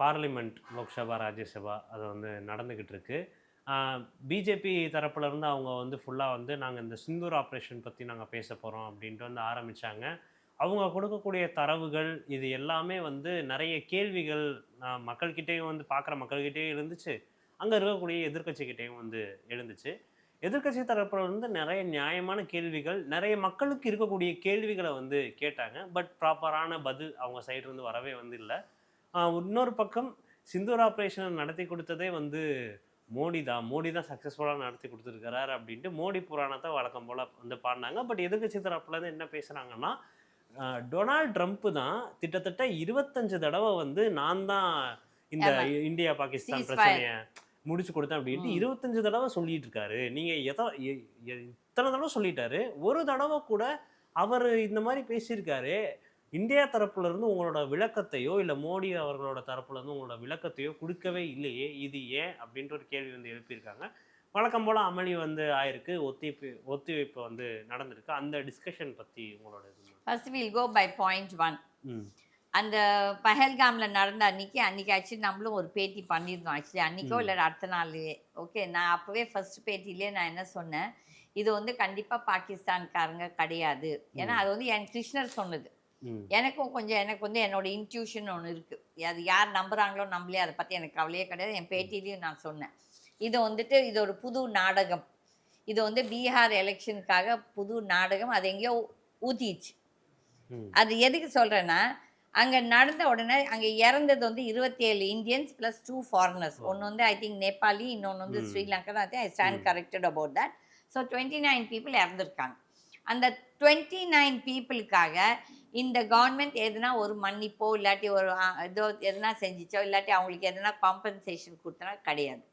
Parliament Lok Sabha Rajya Sabha அது வந்து நடந்துக்கிட்டு இருக்கு. பிஜேபி தரப்புல இருந்து அவங்க வந்து ஃபுல்லாக வந்து நாங்கள் இந்த சிந்தூர் ஆப்ரேஷன் பற்றி நாங்கள் பேச போகிறோம் அப்படின்ட்டு வந்து ஆரம்பித்தாங்க அவங்க கொடுக்கக்கூடிய தரவுகள் இது எல்லாமே வந்து நிறைய கேள்விகள் மக்கள்கிட்டேயும் வந்து பார்க்குற மக்கள்கிட்டேயும் இருந்துச்சு. அங்கே இருக்கக்கூடிய எதிர்கட்சிக்கிட்டேயும் வந்து எழுந்துச்சு. எதிர்க்கட்சி தரப்பில் இருந்து நிறைய நியாயமான கேள்விகள் நிறைய மக்களுக்கு இருக்கக்கூடிய கேள்விகளை வந்து கேட்டாங்க. பட் ப்ராப்பரான பதில் அவங்க சைடு இருந்து வரவே வந்து இல்லை. இன்னொரு பக்கம் சிந்தூர் ஆப்ரேஷனை நடத்தி கொடுத்ததே வந்து மோடி தான் மோடி தான் சக்ஸஸ்ஃபுல்லாக நடத்தி கொடுத்துருக்கிறாரு அப்படின்ட்டு மோடி புராணத்தை வழக்கம் போல் வந்து பாடினாங்க பட் எதிர்க்கட்சி தரப்புல இருந்து என்ன பேசுகிறாங்கன்னா டொனால்ட் ட்ரம்ப் தான் கிட்டத்தட்ட இருபத்தஞ்சு தடவை வந்து நான் தான் இந்த. இந்தியா பாகிஸ்தான். பிரச்சனையை முடிச்சு கொடுத்தேன் அப்படின்ட்டு. இருபத்தஞ்சு தடவை சொல்லிட்டு இருக்காரு நீங்க எதோ இத்தனை தடவை சொல்லிட்டாரு ஒரு தடவை கூட அவர் இந்த மாதிரி பேசியிருக்காரு இந்தியா தரப்புல இருந்து உங்களோட விளக்கத்தையோ இல்ல மோடி அவர்களோட தரப்புல இருந்து உங்களோட விளக்கத்தையோ கொடுக்கவே இல்லையே இது ஏன் அப்படின்ற ஒரு கேள்வி வந்து எழுப்பியிருக்காங்க. வழக்கம் போல அமளி வந்து ஆயிருக்கு ஒத்திவைப்பு ஒத்திவைப்பு வந்து நடந்திருக்கு. அந்த டிஸ்கஷன் பத்தி உங்களோட இது first will go by point one அந்த பஹல்காம்ல நடந்த அன்னைக்கு அன்னைக்கு ஆக்சுவலி நம்மளும் ஒரு பேட்டி பண்ணியிருந்தோம். ஆக்சுவலி அன்னைக்கோ ம். இல்லை அடுத்த நாள்லயே. ஓகே நான் அப்பவே ஃபர்ஸ்ட் பேட்டிலேயே நான் என்ன சொன்னேன்? இது வந்து கண்டிப்பா பாகிஸ்தான்காரங்க கிடையாது. ஏன்னா அது வந்து என் கிருஷ்ணர் சொன்னது. எனக்கும் கொஞ்சம் எனக்கு வந்து என்னோட இன்ட்யூஷன் ஒன்று இருக்கு. அது யார் நம்புறாங்களோ நம்பலையே அதை பத்தி எனக்கு கவலையே கிடையாது. என் பேட்டிலையும் நான் சொன்னேன். இது வந்துட்டு இது ஒரு புது நாடகம். இது வந்து பீகார் எலெக்ஷனுக்காக புது நாடகம். அது எங்கேயோ ஊத்திச்சு. அது எதுக்கு சொல்றேன்னா அங்க நடந்த உடனே அங்க இறந்தது வந்து இருபத்தி ஏழு இந்தியன்ஸ் பிளஸ் டூ ஃபாரினர்ஸ் ஒன்று வந்து ஐ திங்க் நேபாளி இன்னொன்று வந்து. ஸ்ரீலங்கா தான். I stand. Corrected about that so twenty nine people இறந்துருக்காங்க. அந்த டுவெண்ட்டி நைன் பீப்புளுக்காக இந்த கவர்மெண்ட் எதுனா ஒரு மன்னிப்போ இல்லாட்டி ஒரு இதோ ஏதோ எதுனா செஞ்சுச்சோ இல்லாட்டி அவங்களுக்கு எதுனா காம்பன்சேஷன் கொடுத்தனா கிடையாது.